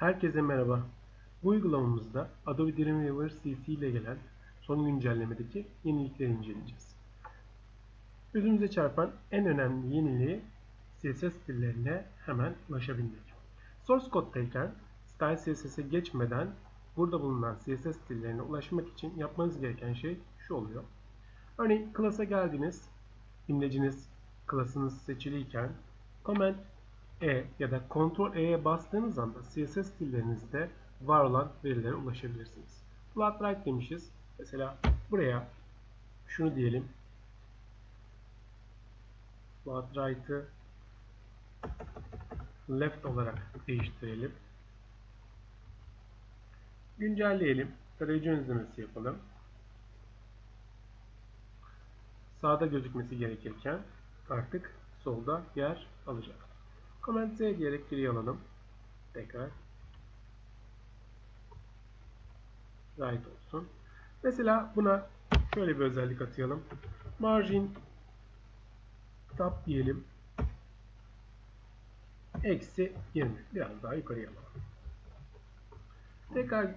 Herkese merhaba. Bu uygulamamızda Adobe Dreamweaver CC ile gelen son güncellemedeki yenilikleri inceleyeceğiz. Gözümüze çarpan en önemli yeniliği CSS stillerine hemen ulaşabilmek. Source Code'dayken Style CSS'e geçmeden burada bulunan CSS stillerine ulaşmak için yapmanız gereken şey şu oluyor. Örneğin class'a geldiniz, imleciniz, class'ınız seçiliyken Command e ya da Ctrl E'ye bastığınız anda CSS stillerinizde var olan verilere ulaşabilirsiniz. Flat right demişiz. Mesela buraya şunu diyelim. Flat right'ı left olarak değiştirelim. Güncelleyelim. Tarayıcı izlemesi yapalım. Sağda gözükmesi gerekirken artık solda yer alacak. Command Z diyerek geriye alalım. Tekrar. Right olsun. Mesela buna şöyle bir özellik atayalım. Margin tab diyelim. Eksi 20. Biraz daha yukarıya alalım. Tekrar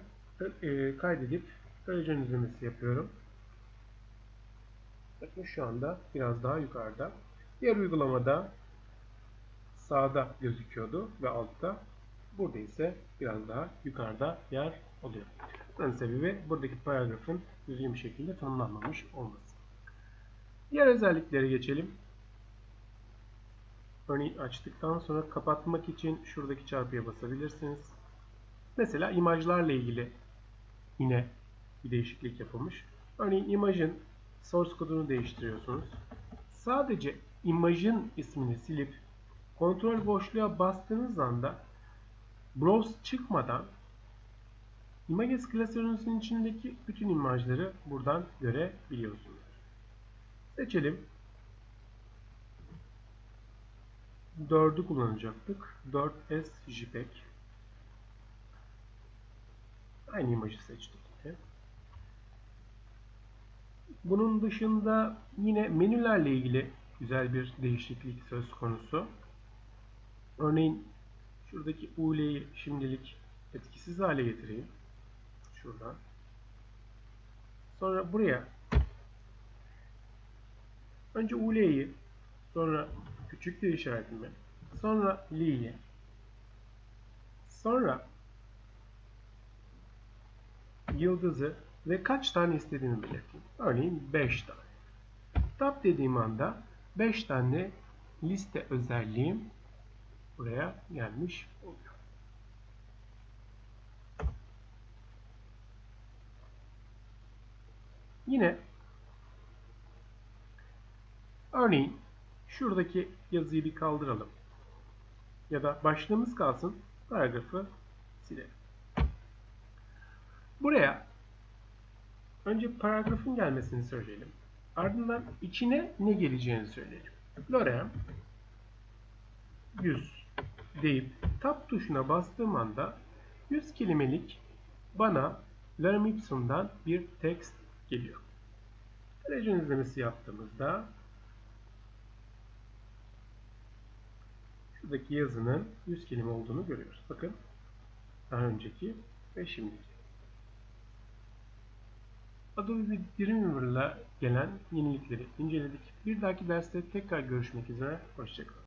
e, kaydedip tarayıcı izlemesi yapıyorum. Bakın şu anda biraz daha yukarıda. Diğer uygulamada sağda gözüküyordu ve altta. Burada ise biraz daha yukarıda yer alıyor. Bunun sebebi buradaki paragrafın düzgün bir şekilde tanımlanmamış olması. Diğer özelliklere geçelim. Örneğin açtıktan sonra kapatmak için şuradaki çarpıya basabilirsiniz. Mesela imajlarla ilgili yine bir değişiklik yapılmış. Örneğin imajın source kodunu değiştiriyorsunuz. Sadece imajın ismini silip kontrol boşluğa bastığınız anda browse çıkmadan Images klasörünüzün içindeki bütün imajları buradan görebiliyorsunuz. Seçelim. 4'ü kullanacaktık. 4S JPEG. Aynı imajı seçtik. Bunun dışında yine menülerle ilgili güzel bir değişiklik söz konusu. Örneğin şuradaki UL'yi şimdilik etkisiz hale getireyim. Şuradan. Sonra buraya önce UL'yi sonra küçük bir işaretimi sonra L'yi sonra yıldızı ve kaç tane istediğimi belirteyim. Örneğin 5 tane. Tab dediğim anda 5 tane liste özelliğim buraya gelmiş oluyor. Yine örneğin şuradaki yazıyı bir kaldıralım. Ya da başlığımız kalsın. Paragrafı silelim. Buraya önce paragrafın gelmesini söyleyelim. Ardından içine ne geleceğini söyleyelim. Lorem 100 deyip tab tuşuna bastığım anda 100 kelimelik bana Lorem Ipsum'dan bir text geliyor. Televizyon izlemesi yaptığımızda şuradaki yazının 100 kelime olduğunu görüyoruz. Bakın daha önceki ve şimdiki. Adobe Dreamweaver ile gelen yenilikleri inceledik. Bir dahaki derste tekrar görüşmek üzere. Hoşçakalın.